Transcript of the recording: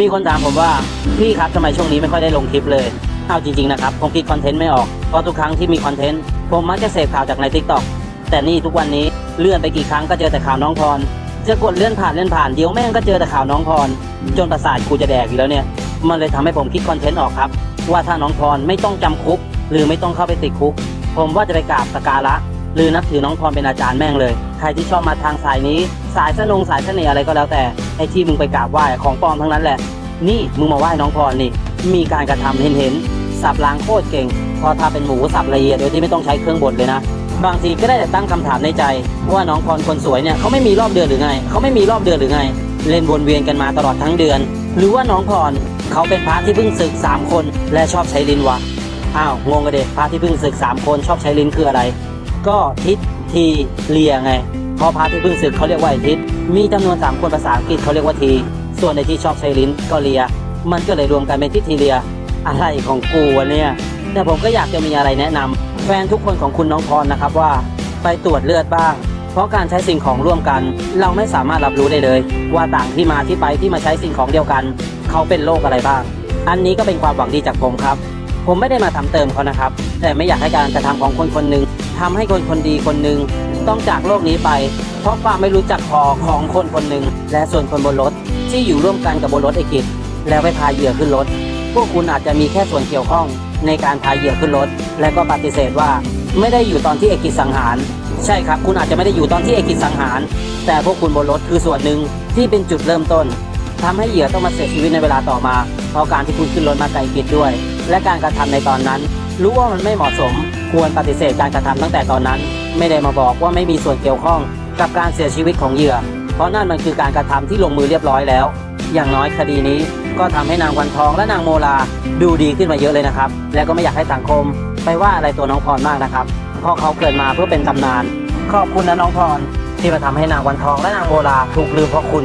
มีคนถามผมว่าพี่ครับทำไมช่วงนี้ไม่ค่อยได้ลงคลิปเลยเอาจริงๆนะครับผมคิดคอนเทนต์ไม่ออกเพราะทุกครั้งที่มีคอนเทนต์ผมมักจะเสพข่าวจากในทิกตอกแต่นี่ทุกวันนี้เลื่อนไปกี่ครั้งก็เจอแต่ข่าวน้องพรจะกดเลื่อนผ่านเลื่อนผ่านเดี๋ยวแม่งก็เจอแต่ข่าวน้องพรจนประสาทกูจะแดกอยู่แล้วเนี่ย มันเลยทำให้ผมคิดคอนเทนต์ออกครับ ว่าถ้าน้องพรไม่ต้องจำคุก หรือไม่ต้องเข้าไปติดคุก ผมว่าจะไปกราบสกการะ หรือนับถือน้องพรเป็นอาจารย์แม่งเลย ใครที่ชอบมาทางสายนี้ สายสนงสายเสน่ห์อะไรก็แล้วแต่ ไอ้ที่มึงไปกราบไหว้ของปลอมทั้งนั้นแหละ นี่มึงมาไหว้น้องพรนี่ มีการกระทำเห็นเห็นสับล้างโคตรเก่ง พอถ้าเป็นหมูสับละเอียดโดยที่ไม่ต้องใช้เครื่องบดเลยนะ บางทีก็ได้แต่ตั้งคำถามในใจ ว่าน้องพรคนสวยเนี่ยเขาไม่มีรอบเดือนหรือไงเขาไม่มีรอบเดือนหรือไง เล่นวนเวียนกันมาตลอดทั้งเดือน หรือว่าน้องพรเขาเป็นพระที่เพิ่งศึกสามคน และชอบใช้ลิ้นวะอ้าวงงกันเด็พระที่เพิ่งศึกสามคนชอบใช้ลิ้นคืออะไร ก็ทิศทีเลียไง เพราะพระที่เพิ่งศึกเขาเรียกว่าไอ้ทิศมีจำนวนสามคนภาษาอังกฤษเขาเรียกว่าที ส่วนในที่ชอบใช้ลิ้นก็เลีย มันก็เลยรวมกันเป็นทิศทีเลีย อะไรของกูวะเนี่ย แต่ผมก็อยากจะมีอะไรแนะนำแฟนทุกคนของคุณน้องพรนะครับว่า ไปตรวจเลือดบ้าง เพราะการใช้สิ่งของร่วมกัน เราไม่สามารถรับรู้ได้เลย ว่าต่างที่มาที่ไปที่มาใช้สิ่งของเดียวกัน เขาเป็นโรคอะไรบ้าง อันนี้ก็เป็นความหวังดีจากผมครับ ผมไม่ได้มาทำเติมเขานะครับ แต่ไม่อยากให้การกระทำของคนคนหนึ่งทำให้คนคนดีคนหนึ่ง ต้องจากโลกนี้ไป เพราะความไม่รู้จักพอของคนคนหนึ่งและส่วนคนบนรถที่อยู่ร่วมกันกับบนรถเอกิจแล้วไปพาเหยื่อขึ้นรถ พวกคุณอาจจะมีแค่ส่วนเกี่ยวข้องในการพาเหยื่อขึ้นรถ และก็ปฏิเสธว่า ไม่ได้อยู่ตอนที่เอกิจสังหาร ใช่ครับ คุณอาจจะไม่ได้อยู่ตอนที่เอกิจสังหาร แต่พวกคุณบนรถคือส่วนหนึ่งที่เป็นจุดเริ่มต้นทำให้เหยื่อต้องมาเสียชีวิตในเวลาต่อมา เพราะการที่คุณขึ้นรถมาไกลกิจด้วย และการกระทำในตอนนั้น รู้ว่ามันไม่เหมาะสม ควรปฏิเสธการกระทำตั้งแต่ตอนนั้น ไม่ได้มาบอกว่าไม่มีส่วนเกี่ยวข้องกับการเสียชีวิตของเหยื่อ เพราะนั่นมันคือการกระทำที่ลงมือเรียบร้อยแล้ว อย่างน้อยคดีนี้ก็ทำให้นางวันทองและนางโมลาดูดีขึ้นมาเยอะเลยนะครับ และก็ไม่อยากให้สังคม ไปว่าอะไรตัวน้องพรมากนะครับเพราะเขาเกิดมาเพื่อเป็นตำนาน ขอบคุณนะน้องพรที่มาทำให้นางวันทองและนางโมลาถูกลืมเพราะคุณ